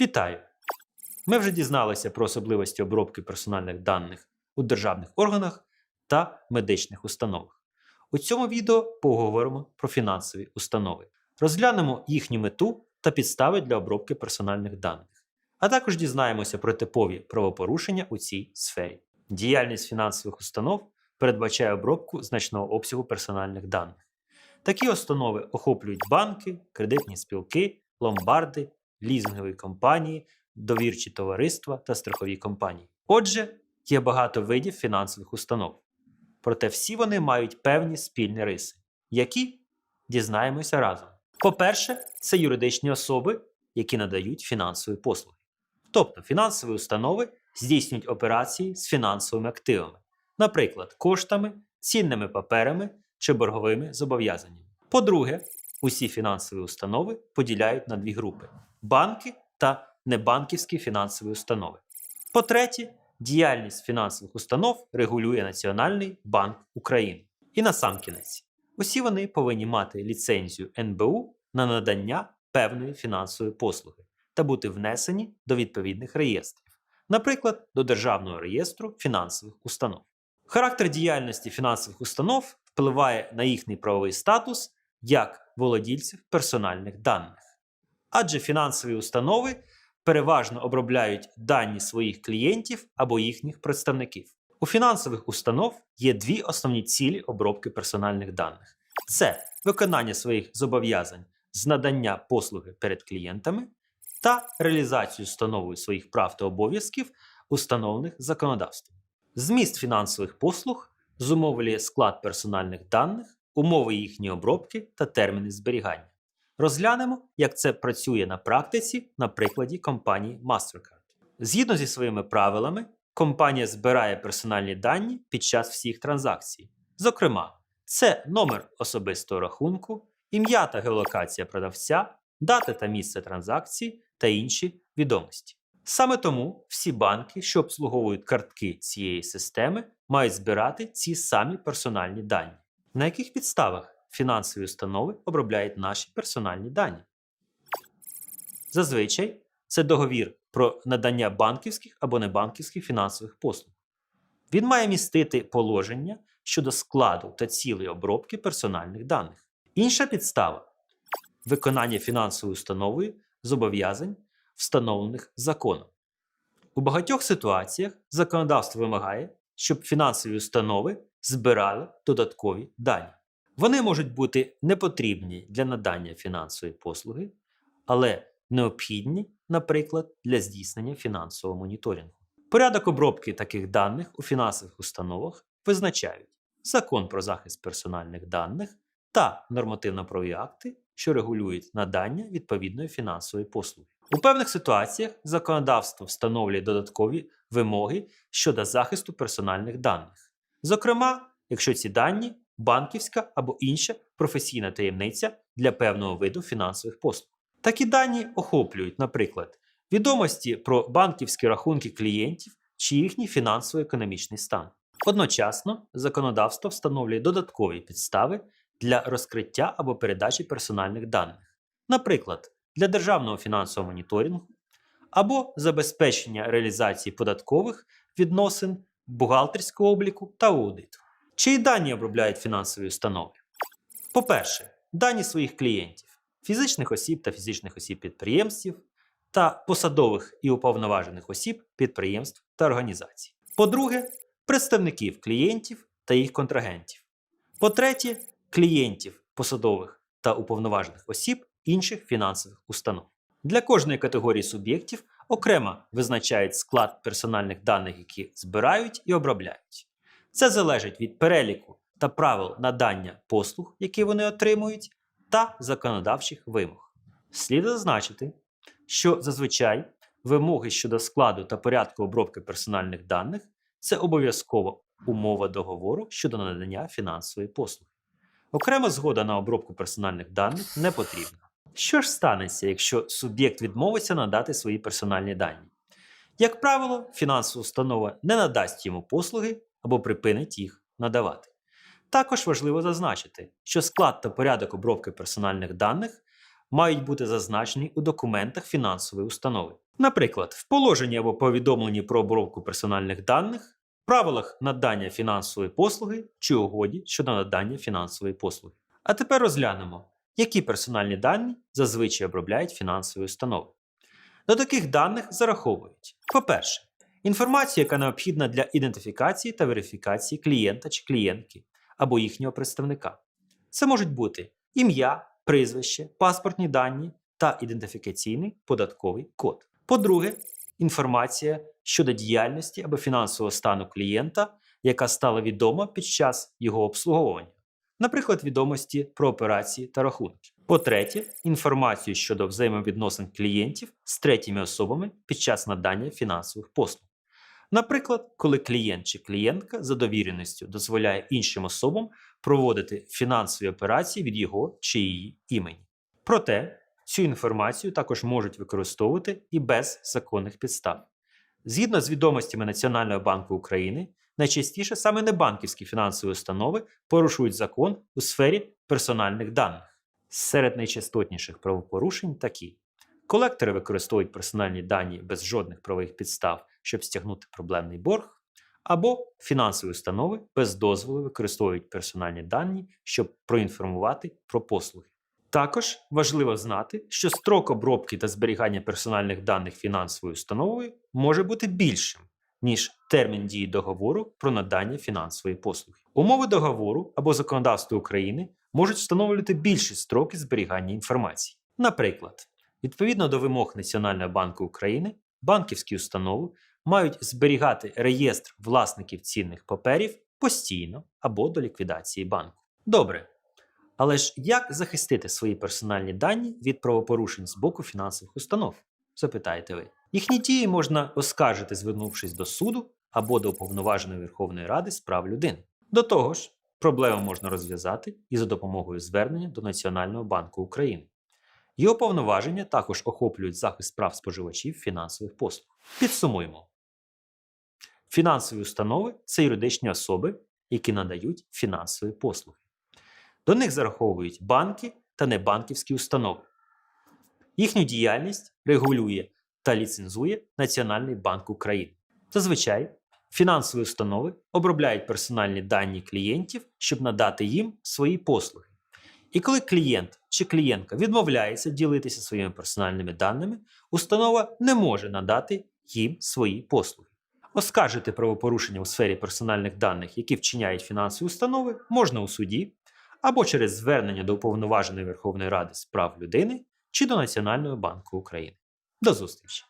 Вітаю! Ми вже дізналися про особливості обробки персональних даних у державних органах та медичних установах. У цьому відео поговоримо про фінансові установи. Розглянемо їхню мету та підстави для обробки персональних даних, а також дізнаємося про типові правопорушення у цій сфері. Діяльність фінансових установ передбачає обробку значного обсягу персональних даних. Такі установи охоплюють банки, кредитні спілки, ломбарди, лізингові компанії, довірчі товариства та страхові компанії. Отже, є багато видів фінансових установ. Проте всі вони мають певні спільні риси, які дізнаємося разом. По-перше, це юридичні особи, які надають фінансові послуги. Тобто фінансові установи здійснюють операції з фінансовими активами, наприклад, коштами, цінними паперами чи борговими зобов'язаннями. По-друге, усі фінансові установи поділяють на дві групи: банки та небанківські фінансові установи. По-третє, діяльність фінансових установ регулює Національний банк України. І насамкінець, усі вони повинні мати ліцензію НБУ на надання певної фінансової послуги та бути внесені до відповідних реєстрів, наприклад, до Державного реєстру фінансових установ. Характер діяльності фінансових установ впливає на їхній правовий статус як володільців персональних даних. Адже фінансові установи переважно обробляють дані своїх клієнтів або їхніх представників. У фінансових установ є дві основні цілі обробки персональних даних: це виконання своїх зобов'язань з надання послуги перед клієнтами та реалізацію установою своїх прав та обов'язків, установлених законодавством. Зміст фінансових послуг зумовлює склад персональних даних, умови їхньої обробки та терміни зберігання. Розглянемо, як це працює на практиці на прикладі компанії MasterCard. Згідно зі своїми правилами, компанія збирає персональні дані під час всіх транзакцій. Зокрема, це номер особистого рахунку, ім'я та геолокація продавця, дата та місце транзакції та інші відомості. Саме тому всі банки, що обслуговують картки цієї системи, мають збирати ці самі персональні дані. На яких підставах фінансові установи обробляють наші персональні дані? Зазвичай це договір про надання банківських або небанківських фінансових послуг. Він має містити положення щодо складу та цілей обробки персональних даних. Інша підстава виконання фінансовою установою зобов'язань, встановлених законом. У багатьох ситуаціях законодавство вимагає, щоб фінансові установи збирали додаткові дані. Вони можуть бути непотрібні для надання фінансової послуги, але необхідні, наприклад, для здійснення фінансового моніторингу. Порядок обробки таких даних у фінансових установах визначають закон про захист персональних даних та нормативно-правові акти, що регулюють надання відповідної фінансової послуги. У певних ситуаціях законодавство встановлює додаткові вимоги щодо захисту персональних даних. Зокрема, якщо ці дані банківська або інша професійна таємниця для певного виду фінансових послуг. Такі дані охоплюють, наприклад, відомості про банківські рахунки клієнтів чи їхній фінансово-економічний стан. Одночасно, законодавство встановлює додаткові підстави для розкриття або передачі персональних даних, наприклад, для державного фінансового моніторингу або забезпечення реалізації податкових відносин, бухгалтерського обліку та аудиту. Чиї дані обробляють фінансові установи? По-перше, дані своїх клієнтів, фізичних осіб та фізичних осіб підприємців та посадових і уповноважених осіб підприємств та організацій. По-друге, представників клієнтів та їх контрагентів. По-третє, клієнтів посадових та уповноважених осіб інших фінансових установ. Для кожної категорії суб'єктів окремо визначають склад персональних даних, які збирають і обробляють. Це залежить від переліку та правил надання послуг, які вони отримують, та законодавчих вимог. Слід зазначити, що зазвичай вимоги щодо складу та порядку обробки персональних даних це обов'язкова умова договору щодо надання фінансової послуги. Окрема згода на обробку персональних даних не потрібна. Що ж станеться, якщо суб'єкт відмовиться надати свої персональні дані? Як правило, фінансова установа не надасть йому послуги або припинить їх надавати. Також важливо зазначити, що склад та порядок обробки персональних даних мають бути зазначені у документах фінансової установи. Наприклад, в положенні або повідомленні про обробку персональних даних, правилах надання фінансової послуги чи угоді щодо надання фінансової послуги. А тепер розглянемо, які персональні дані зазвичай обробляють фінансові установи. До таких даних зараховують: по-перше, інформацію, яка необхідна для ідентифікації та верифікації клієнта чи клієнтки або їхнього представника. Це можуть бути ім'я, прізвище, паспортні дані та ідентифікаційний податковий код. По-друге, інформація щодо діяльності або фінансового стану клієнта, яка стала відома під час його обслуговування, наприклад, відомості про операції та рахунки. По-третє, інформацію щодо взаємовідносин клієнтів з третіми особами під час надання фінансових послуг. Наприклад, коли клієнт чи клієнтка за довіреністю дозволяє іншим особам проводити фінансові операції від його чи її імені. Проте цю інформацію також можуть використовувати і без законних підстав. Згідно з відомостями Національного банку України, найчастіше саме небанківські фінансові установи порушують закон у сфері персональних даних. Серед найчастотніших правопорушень такі: колектори використовують персональні дані без жодних правових підстав, щоб стягнути проблемний борг, або фінансові установи без дозволу використовують персональні дані, щоб проінформувати про послуги. Також важливо знати, що строк обробки та зберігання персональних даних фінансовою установою може бути більшим, ніж термін дії договору про надання фінансової послуги. Умови договору або законодавство України можуть встановлювати більші строки зберігання інформації. Наприклад, відповідно до вимог Національного банку України, банківські установи мають зберігати реєстр власників цінних паперів постійно або до ліквідації банку. Добре. Але ж як захистити свої персональні дані від правопорушень з боку фінансових установ? Запитаєте ви. Їхні дії можна оскаржити, звернувшись до суду або до уповноваженої Верховної Ради з прав людини. До того ж, проблему можна розв'язати і за допомогою звернення до Національного банку України. Його повноваження також охоплюють захист прав споживачів фінансових послуг. Підсумуємо: фінансові установи це юридичні особи, які надають фінансові послуги. До них зараховують банки та небанківські установи. Їхню діяльність регулює та ліцензує Національний банк України. Зазвичай фінансові установи обробляють персональні дані клієнтів, щоб надати їм свої послуги. І коли клієнт чи клієнтка відмовляється ділитися своїми персональними даними, установа не може надати їм свої послуги. Оскаржити правопорушення у сфері персональних даних, які вчиняють фінансові установи, можна у суді або через звернення до Уповноваженої Верховної Ради з прав людини чи до Національного банку України. До зустрічі!